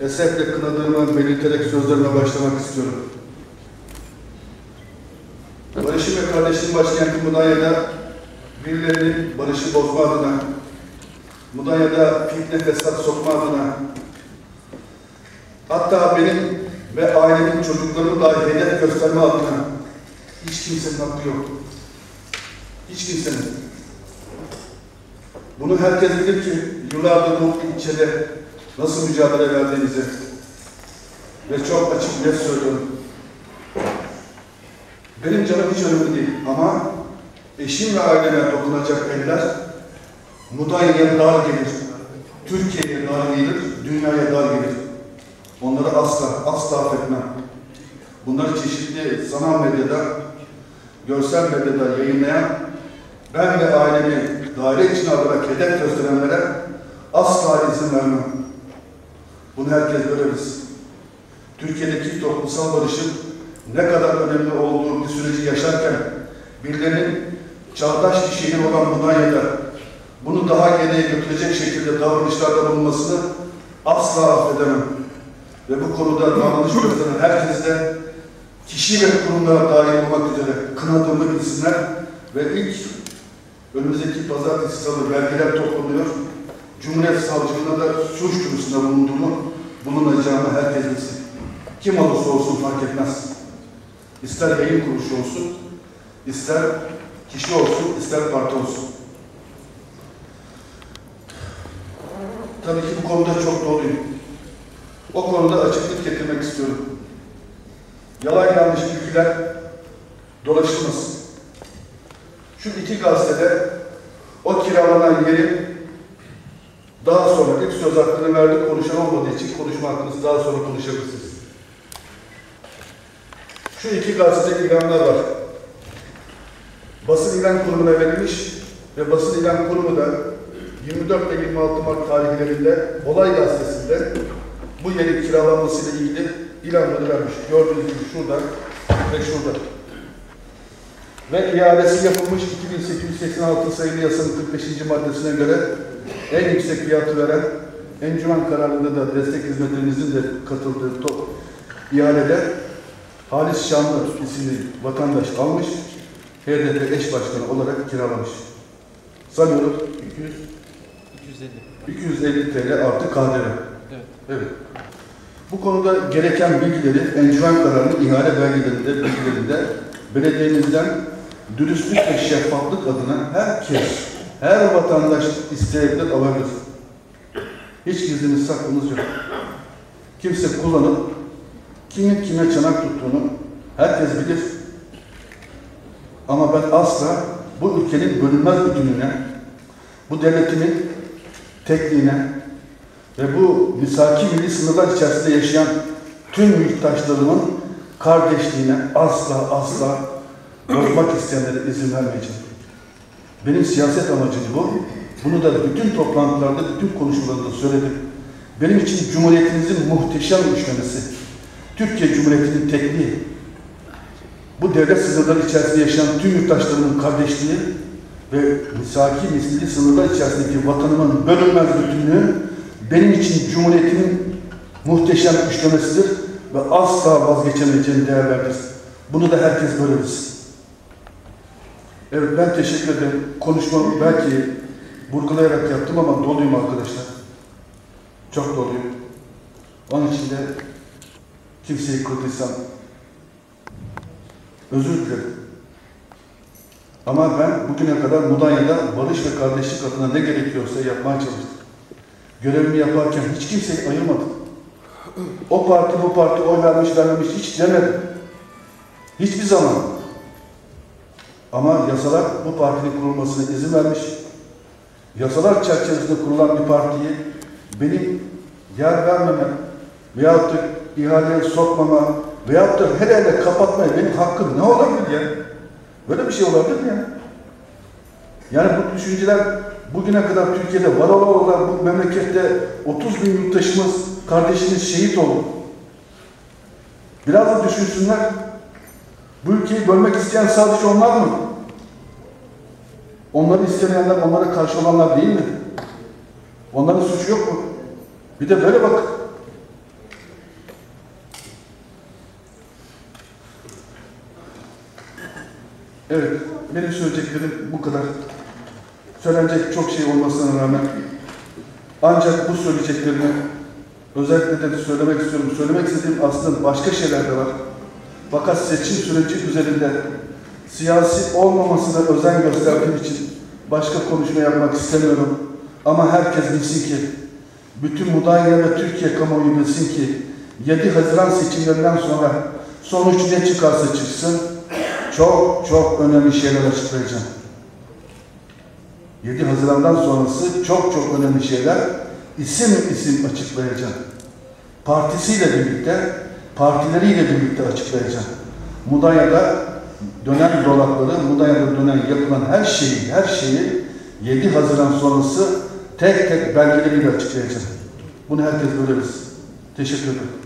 esefle kınadığımı belirterek sözlerime başlamak istiyorum. Barış'ın ve kardeşliğin başkenti Mudanya'da birilerinin barışı bozma adına, Mudanya'da fitne fesat sokma adına, hatta benim ve ailemin çocuklarını dahi hedef gösterme adına hiç kimsenin hakkı yok. Hiç kimsenin. Bunu herkes bilir ki yıllardır bu ilçede nasıl mücadele verdiğinizi ve çok açık net söylüyorum. Benim canım hiç önemli değil ama eşim ve aileme dokunacak eller Mudanya'ya dar gelir, Türkiye'ye dar gelir, dünyaya dar gelir. Onları asla, asla affetmem. Bunları çeşitli sanal medyada, görsel medyada yayınlayan ben ve ailemi daire içine alarak hedef gösterenlere asla izin vermem. Bunu herkes görebiliriz. Türkiye'deki toplumsal barışın ne kadar önemli olduğu bir süreci yaşarken birilerinin çağdaş bir şehir olan Mudanya'da bunu daha geriye götürecek şekilde davranışlarda bulunmasını asla affedemem. Ve bu konuda davranış gösteren herkes de kişi ve kurumlara dahil olmak üzere kınadığımı bilsinler ve ilk önümüzdeki pazartesi salı belgeler toplanıyor. Cumhuriyet Savcılığına da suç duyurusunda bulunduğumu, bulunacağımı herkes bilsin. Kim olursa olsun fark etmez. İster yayın kuruluşu olsun, ister kişi olsun, ister parti olsun. Tabii ki bu konuda çok doluyum. O konuda açıklık getirmek istiyorum. Yalan yanlış bilgiler dolaşılmasın. Şu iki gazetede o kiralanan yerin daha sonra ilk söz hakkını verdik konuşan olmadığı için konuşma hakkınızı daha sonra konuşabilirsiniz. Şu iki gazete ilanlar var. Basın ilan kurumuna verilmiş ve basın ilan kurumu da 24 ve 26 Mart tarihlerinde Olay Gazetesi'nde bu yerin kiralanmasıyla ilgili ilanları vermiş. Gördüğünüz gibi şurada ve şurada. Ve iadesi yapılmış 2886 sayılı yasanın 45. maddesine göre en yüksek fiyatı veren encümen kararında da destek hizmetlerinizin de katıldığı top ihalede Halis Şanlı isimli vatandaş almış, HDP eş başkanı olarak kiralamış. Sanıyorum 200, 250. 250 TL artı KDV. Evet. Evet. Bu konuda gereken bilgileri encümen kararının ihale belgelerinde, bilgilerinde belediyemizden dürüstlük ve şeffaflık adına herkes, her vatandaş isteyebilir, alabilir. Hiç gizlimiz saklımız yok. Kimse kullanıp kimin kime çanak tuttuğunu herkes bilir. Ama ben asla bu ülkenin bölünmez bütünlüğüne, bu devletimin tekliğine ve bu misaki milli sınırlar içerisinde yaşayan tüm yurttaşlarımın kardeşliğine asla asla bozmak isteyenlere izin vermeyeceğim. Benim siyaset amacım bu. Bunu da bütün toplantılarda, bütün konuşmalarında söyledim. Benim için Cumhuriyetimizin muhteşem üçlemesi, Türkiye Cumhuriyeti'nin tekliği, bu devlet sınırları içerisinde yaşayan tüm yurttaşlarımın kardeşliği ve misaki milli sınırlar içerisindeki vatanımın bölünmez bütünlüğü benim için Cumhuriyetimin muhteşem üçlemesidir ve asla vazgeçemeyeceğim değerlerdir. Bunu da herkes böyle bilsin. Evet ben teşekkür ederim. Konuşmamı belki vurgulayarak yaptım ama doluyum arkadaşlar. Çok doluyum. Onun için de kimseyi kırdıysam özür dilerim. Ama ben bugüne kadar Mudanya'da barış ve kardeşlik adına ne gerekiyorsa yapmaya çalıştım. Görevimi yaparken hiç kimseyi ayırmadım. O parti bu parti oy vermiş vermemiş hiç demedim. Hiçbir zaman. Ama yasalar bu partinin kurulmasına izin vermiş. Yasalar çerçevesinde kurulan bir partiyi benim yer vermemem veyahut da ihaleye sokmama veyahut da her ele kapatmaya benim hakkım ne olabilir ya? Böyle bir şey olabilir mi ya? Yani bu düşünceler bugüne kadar Türkiye'de var olan bu memlekette 30 bin yurttaşımız, kardeşimiz şehit oldu. Biraz da düşünsünler. Bu ülkeyi bölmek isteyen sadece onlar mı? Onları istemeyenler, onlara karşı olanlar değil mi? Onların suçu yok mu? Bir de böyle bak. Evet, benim söyleyeceklerim bu kadar. Söylenecek çok şey olmasına rağmen ancak bu söyleyeceklerimi özellikle de söylemek istiyorum. Söylemek istediğim aslında başka şeyler de var. Fakat seçim süreci üzerinde siyasi olmamasına özen gösterdiğim için başka konuşma yapmak istemiyorum. Ama herkes bilsin ki, bütün Mudanya ve Türkiye kamuoyu bilsin ki 7 Haziran seçimlerinden sonra sonuç ne çıkarsa çıksın çok çok önemli şeyler açıklayacağım. 7 Haziran'dan sonrası çok çok önemli şeyler isim isim açıklayacağım. Partisiyle birlikte, partileriyle birlikte açıklayacağım. Mudanya'da dönen dolapları, Mudanya'da dönen yapılan her şeyi, her şeyi 7 Haziran sonrası tek tek belgeleriyle açıklayacağım. Bunu herkes böyle. Teşekkür ederim.